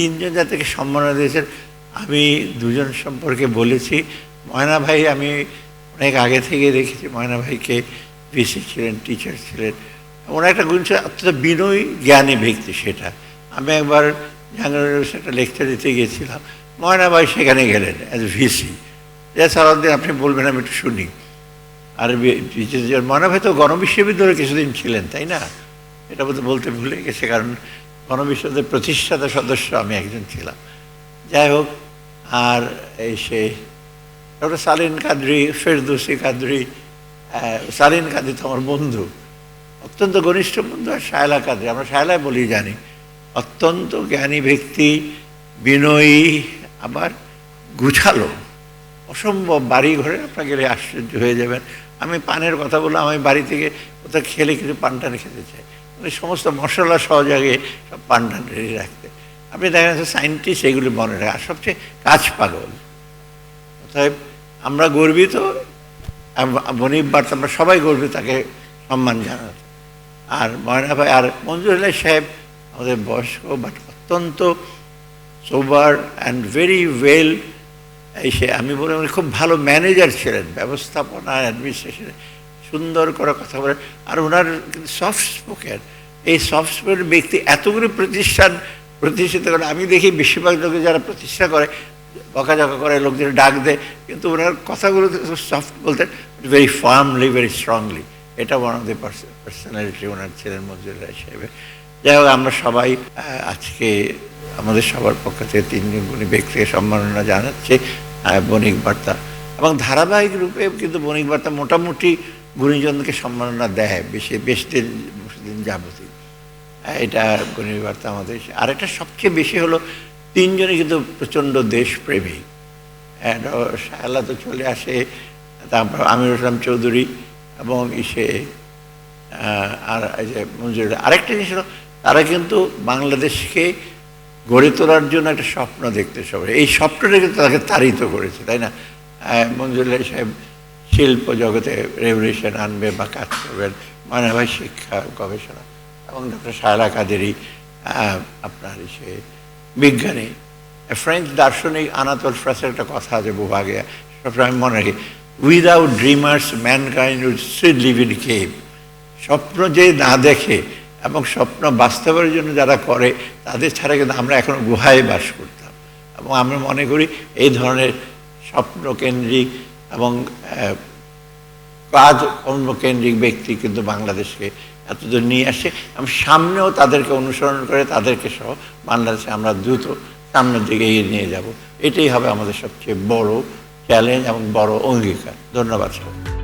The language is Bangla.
তিনজন যাদেরকে সম্মাননা দিয়েছেন। আমি দুজন সম্পর্কে বলেছি। ময়না ভাই, আমি অনেক আগে থেকে দেখেছি ময়না ভাইকে। ভিসি ছিলেন, টিচার ছিলেন। ওনার একটা গুণ ছিল, অত্যন্ত বিনয়ী, জ্ঞানী ব্যক্তি সেটা। আমি একবার জাহাঙ্গীর একটা লেকচার দিতে গিয়েছিলাম। ময়না ভাই সেখানে গেলেন অ্যাজ ভিসি যে, সারাদিন আপনি বলবেন, আমি একটু শুনি। আর ময়না ভাই তো গণবিশ্ববিদ্যালয়ে কিছুদিন ছিলেন, তাই না? এটা বলতে ভুলে গেছে, কারণ গণবিশ্ববিদ্যালয়ের প্রতিষ্ঠাতা সদস্য আমি একজন ছিলাম। যাই হোক, আর এই সে ডক্টর সালিন কাদরি, ফেরদৌসি কাদরি সালিন কাদরি তো আমার বন্ধু, অত্যন্ত ঘনিষ্ঠ বন্ধু, আর শায়লা কাদরি। আমরা শায়লায় বলি জানি, অত্যন্ত জ্ঞানী ব্যক্তি, বিনয়ী, আবার গুছালো, অসম্ভব বাড়ি ঘরে আপনাকে আশ্চর্য হয়ে যাবেন। আমি পানের কথা বললাম, আমি বাড়ি থেকে কোথাও খেলে কিছু পান টান খেতে চাই। মানে সমস্ত মশলা সহযোগে সব পান টান রেডি রাখতে। আপনি দেখেন যাচ্ছে সায়েন্টিস্ট এগুলি মনে রাখে। আর সবচেয়ে কাজ পাগল। অতএব আমরা গর্বিত বনিব বার্তা, আমরা সবাই গর্বিত, তাকে সম্মান জানাতে। আর ময়না ভাই, আর মঞ্জুরুল্লাহ সাহেব, আমাদের বয়স্ক বাট অত্যন্ত সোবার অ্যান্ড ভেরি ওয়েল এসে আমি বলি, উনি খুব ভালো ম্যানেজার ছিলেন ব্যবস্থাপনা অ্যাডমিনিস্ট্রেশনে সুন্দর করে কথা বলেন। আর ওনার সফট স্পোকেন এই সফট স্পোকেন ব্যক্তি এতগুলো প্রতিষ্ঠান প্রতিষ্ঠিত করে, আমি দেখি বেশিরভাগ লোকে যারা প্রতিষ্ঠা করে, বকাঝকা করে, লোকদের ডাক দেয়, কিন্তু ওনার কথাগুলো সফট বলতেন ভেরি ফার্মলি ভেরি স্ট্রংলি এটা ওয়ান অফ দি পার্সোনালিটি ওনার ছিলেন মজুল্লাহ সাহেবের। যাই হোক, আমরা সবাই আজকে আমাদের সবার পক্ষ থেকে তিনজন গুণী ব্যক্তিকে সম্মাননা জানাচ্ছে বণিক বার্তা। এবং ধারাবাহিক রূপে কিন্তু বণিক বার্তা মোটামুটি গুণীজনকে সম্মাননা দেয়, বেশি, বেশ দিন দিন যাবতীয় এটা বণিক বার্তা আমাদের আরেকটা সবচেয়ে বেশি হলো তিনজনই কিন্তু প্রচণ্ড দেশপ্রেমী। অ্যান্ড শায়লা তো চলে আসে, তারপর আমির ইসলাম চৌধুরী এবং ইসে আর এই যে মঞ্জুর আরেকটা জিনিস হলো, তারা কিন্তু বাংলাদেশকে গড়ে তোলার জন্য একটা স্বপ্ন দেখতে সবাই। এই স্বপ্নটাকে তাকে তাড়িত করেছে তাই না? আহ, মঞ্জুরুল্লাহ সাহেব শিল্প জগতে রেভলিউশন আনবে বা কাজ করবেন মানবাই শিক্ষা গবেষণা এবং ডক্টর শায়লা কাদেরই আপনার সে বিজ্ঞানী। ফ্রেঞ্চ দার্শনিক আনাতল ফ্রাসের একটা কথা আছে বহু আগে সবসময় মনে রাখি without dreamers mankind would still live in cave স্বপ্ন যে না দেখে এবং স্বপ্ন বাস্তবের জন্য যারা করে, তাদের ছাড়া কিন্তু আমরা এখন গুহায় বাস করতাম। এবং আমরা মনে করি এই ধরনের স্বপ্নকেন্দ্রিক এবং কাজ কর্মকেন্দ্রিক ব্যক্তি কিন্তু বাংলাদেশকে এতদূর নিয়ে আসে এবং সামনেও তাদেরকে অনুসরণ করে তাদেরকে সহ বাংলাদেশে আমরা দ্রুত সামনের দিকে এগিয়ে নিয়ে যাব। এটাই হবে আমাদের সবচেয়ে বড় চ্যালেঞ্জ এবং বড় অঙ্গীকার। ধন্যবাদ সবাই